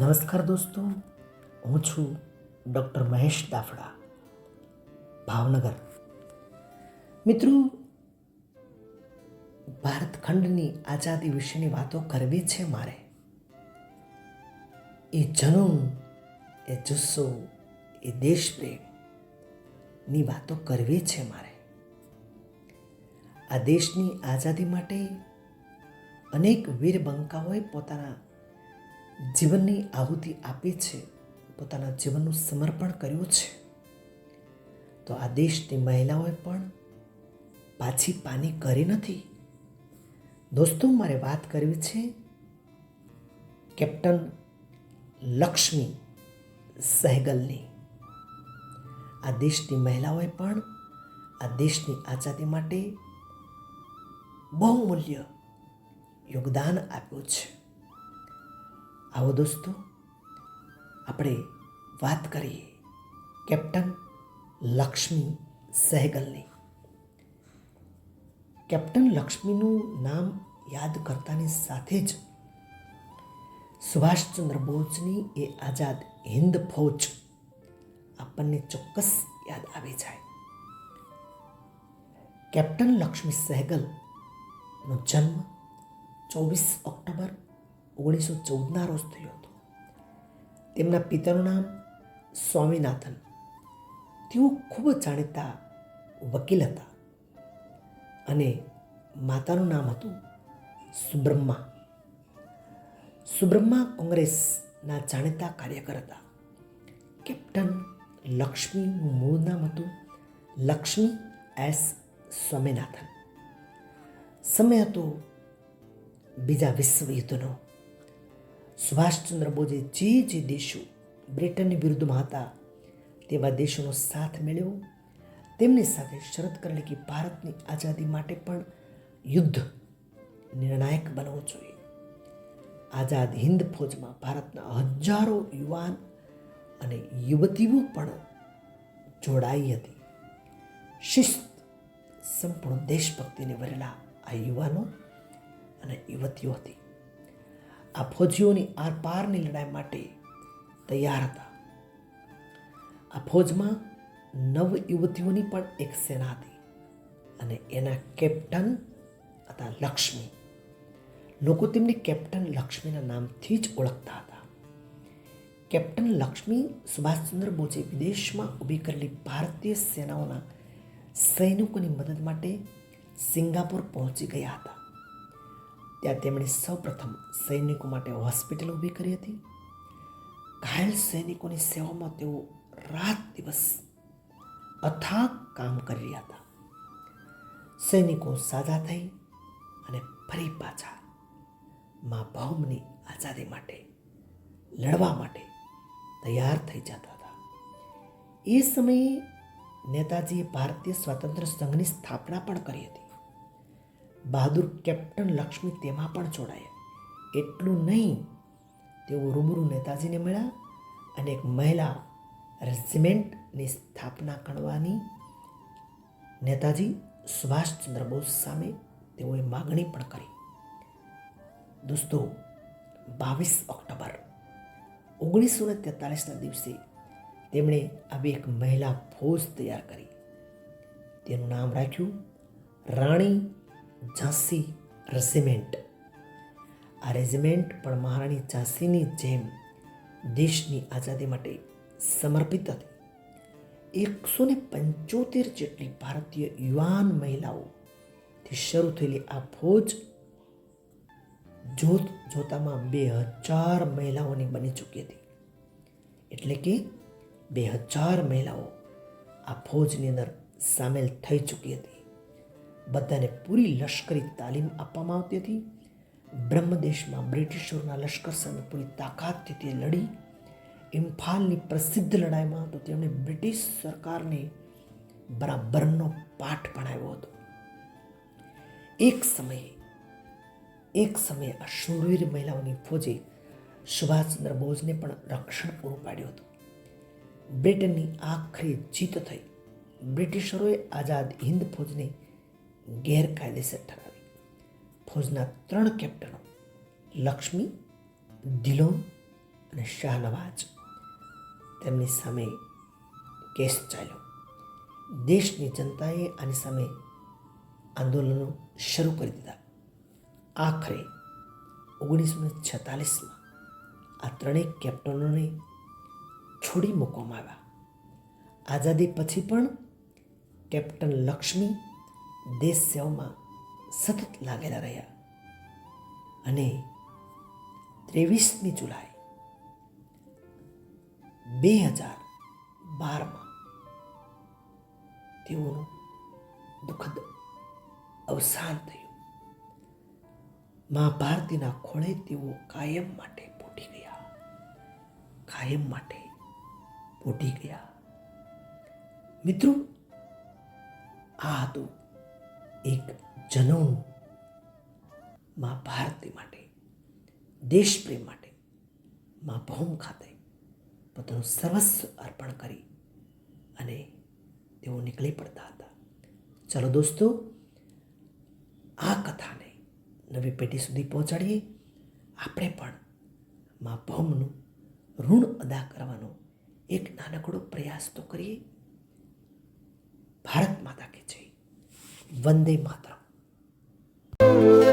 નમસ્કાર દોસ્તો, હું છું ડૉક્ટર મહેશ દાફડા, ભાવનગર. મિત્રો ભારત ખંડની આઝાદી વિશેની વાતો કરવી છે મારે. એ જનૂન એ જુસ્સો, એ દેશપ્રેમની વાતો કરવી છે મારે. આ દેશની આઝાદી માટે અનેક વીર બંકાઓએ પોતાના જીવનની આહુતિ આપી છે, પોતાના જીવનનું સમર્પણ કર્યું છે. તો આ દેશની મહિલાઓએ પણ પાછી પાની કરી નથી. દોસ્તો, મારે વાત કરવી છે કેપ્ટન લક્ષ્મી સહેગલની. આ દેશની મહિલાઓએ પણ આ દેશની આઝાદી માટે બહુમૂલ્ય યોગદાન આપ્યું છે. આવો દોસ્તો, આપણે વાત કરીએ કેપ્ટન લક્ષ્મી સહેગલની. કેપ્ટન લક્ષ્મીનું નામ યાદ કરતાની સાથે જ સુભાષચંદ્ર બોઝની એ આઝાદ હિન્દ ફૌજ આપણને ચોક્કસ યાદ આવી જાય. કેપ્ટન લક્ષ્મી સહેગલનો જન્મ ચોવીસ ઓક્ટોબર ઓગણીસો ચૌદના રોજ થયો હતો. તેમના પિતાનું નામ સ્વામિનાથન. તેઓ ખૂબ જ જાણીતા વકીલ હતા અને માતાનું નામ હતું સુબ્રહ્મા. સુબ્રહ્મા કોંગ્રેસના જાણીતા કાર્યકર હતા. કેપ્ટન લક્ષ્મીનું મૂળ નામ હતું લક્ષ્મી એસ સ્વામિનાથન. સમય હતો બીજા વિશ્વયુદ્ધનો. સુભાષચંદ્ર બોઝે જે જે દેશો બ્રિટનની વિરુદ્ધમાં હતા, તેવા દેશોનો સાથ મેળવ્યો. તેમની સાથે શરત કરેલી કે ભારતની આઝાદી માટે પણ યુદ્ધ નિર્ણાયક બનવું જોઈએ. આઝાદ હિન્દ ફૌજમાં ભારતના હજારો યુવાન અને યુવતીઓ પણ જોડાઈ હતી. શિસ્ત, સંપૂર્ણ દેશભક્તિને ભરેલા આ યુવાનો અને યુવતીઓ હતી. આ ફૌજીઓની આરપારની લડાઈ માટે તૈયાર હતા. આ ફૌજમાં નવ યુવતીઓની પણ એક સેના હતી અને એના કેપ્ટન હતા લક્ષ્મી. લોકો તેમને કેપ્ટન લક્ષ્મીના નામથી જ ઓળખતા હતા. કેપ્ટન લક્ષ્મી સુભાષચંદ્ર બોઝે વિદેશમાં ઊભી કરેલી ભારતીય સેનાઓના સૈનિકોની મદદ માટે સિંગાપુર પહોંચી ગયા હતા. ત્યાં તેમણે સૌપ્રથમ સૈનિકો માટે હોસ્પિટલ ઊભી કરી હતી. ઘાયલ સૈનિકોની સેવામાં તેઓ રાત દિવસ અથાગ કામ કરી રહ્યા હતા. સૈનિકો સાજા થઈ અને ફરી પાછા મા ભૌમની આઝાદી માટે લડવા માટે તૈયાર થઈ જતા હતા. એ સમયે નેતાજીએ ભારતીય સ્વાતંત્ર્ય સંઘની સ્થાપના પણ કરી હતી. બહાદુર કેપ્ટન લક્ષ્મી તેમાં પણ જોડાયા. એટલું નહીં, તેઓ રૂબરૂ નેતાજીને મળ્યા અને એક મહિલા રેજિમેન્ટની સ્થાપના કરવાની નેતાજી સુભાષચંદ્ર બોઝ સામે તેઓએ માગણી પણ કરી. દોસ્તો, બાવીસ ઓક્ટોબર, ઓગણીસો ને તેતાલીસના દિવસે તેમણે આવી એક મહિલા ફોજ તૈયાર કરી. તેનું નામ રાખ્યું રાણી ઝાંસી રેજિમેન્ટ. આ રેજિમેન્ટ પણ મહારાણી ઝાંસીની જેમ દેશની આઝાદી માટે સમર્પિત હતી. એકસો ને પંચોતેર જેટલી ભારતીય યુવાન મહિલાઓથી શરૂ થયેલી આ ફૌજ જોત જોતામાં બે હજાર મહિલાઓની બની ચૂકી હતી. એટલે કે બે હજાર મહિલાઓ આ ફૌજની અંદર સામેલ થઈ ચૂકી હતી. બધાને પૂરી લશ્કરી તાલીમ આપવામાં આવતી હતી. બ્રહ્મદેશમાં બ્રિટિશોના લશ્કર સામે પૂરી તાકાતથી તે લડી. ઇમ્ફાલની પ્રસિદ્ધ લડાઈમાં તો તેમણે બ્રિટિશ સરકારને બરાબરનો પાઠ ભણાવ્યો હતો. એક સમયે એક સમયે આ શૂરવીર મહિલાઓની ફોજે સુભાષચંદ્ર બોઝને પણ રક્ષણ પૂરું પાડ્યું હતું. બ્રિટનની આખરી જીત થઈ. બ્રિટિશરોએ આઝાદ હિન્દ ફૌજને ગેરકાયદેસર ઠરાવી. ફૌજના ત્રણ કેપ્ટનો, લક્ષ્મી દિલોન અને શાહનવાજ. તેમની સામે કેસ ચાલ્યો. દેશની જનતાએ આની સામે આંદોલનો શરૂ કરી દીધા. આખરે ઓગણીસો છેતાલીસમાં આ ત્રણેય કેપ્ટનોને છોડી મૂકવામાં આવ્યા. આઝાદી પછી પણ કેપ્ટન લક્ષ્મી દેશ સેવામાં સતત લાગેલા રહ્યા. અને ત્રેવીસમી જુલાઈ બે હજાર બારમાં તેઓનું દુઃખદ અવસાન થયું. મા ભારતીના ખોળે તેઓ કાયમ માટે પોટી ગયા. કાયમ માટે પોટી ગયા. મિત્રો, આ હતું એક જનોનું મા ભારતી માટે, દેશપ્રેમ માટે, મા ભૌમ ખાતે પોતાનું સર્વસ્વ અર્પણ કરી અને તેઓ નીકળી પડતા હતા. ચલો દોસ્તો, આ કથાને નવી પેઢી સુધી પહોંચાડીએ. આપણે પણ મા ભૌમનું ઋણ અદા કરવાનો એક નાનકડો પ્રયાસ તો કરીએ. ભારત માતા કે જય. Vande Mataram thank you